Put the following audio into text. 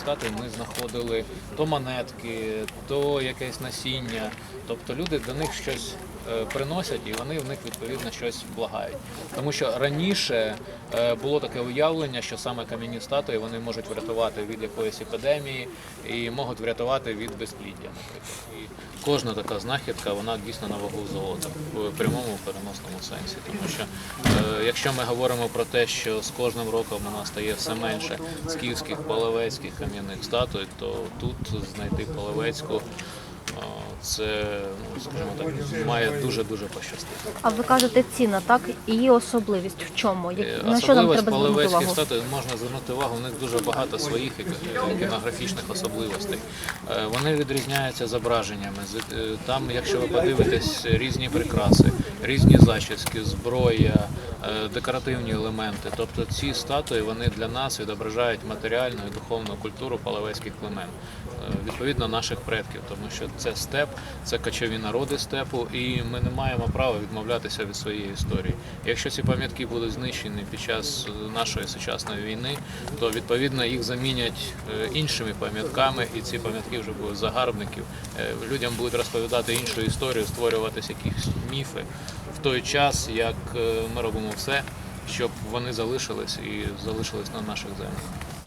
статуй ми знаходили то монетки, то якесь насіння. Тобто люди до них щось е, приносять і вони в них відповідно щось благають. Тому що раніше е, було таке уявлення, що саме кам'яні статуї вони можуть врятувати від якоїсь епідемії і можуть врятувати від безпліддя. І кожна така знахідка вона дійсно на вагу золота в прямому переносному сенсі. Тому що е, якщо ми говоримо про те, що з кожним роком у нас стає все менше скіфських половецьких кам'яних статуй, то тут знайти половецьку. Е, Це, ну скажімо так, має дуже дуже пощастити. А ви кажете ціна, так? Її особливість в чому? Як- Е, На що нам Особливість треба звернути увагу? статуй можна звернути увагу. У них дуже багато своїх іко- іконографічних особливостей. Е, Вони відрізняються зображеннями. З- е, Там, якщо ви подивитесь, різні прикраси, різні зачіски, зброя, е, декоративні елементи. Тобто ці статуї вони для нас відображають матеріальну і духовну культуру половецьких племен, е, відповідно наших предків, тому що це степ, це кочові народи степу, і ми не маємо права відмовлятися від своєї історії. Якщо ці пам'ятки будуть знищені під час е, нашої сучасної війни, то відповідно їх замінять е, іншими пам'ятками, і ці пам'ятки вже будуть загарбників. Е, Людям будуть розповідати іншу історію, створюватися якісь міфи в той час, як ми робимо все, щоб вони залишились і залишились на наших землях.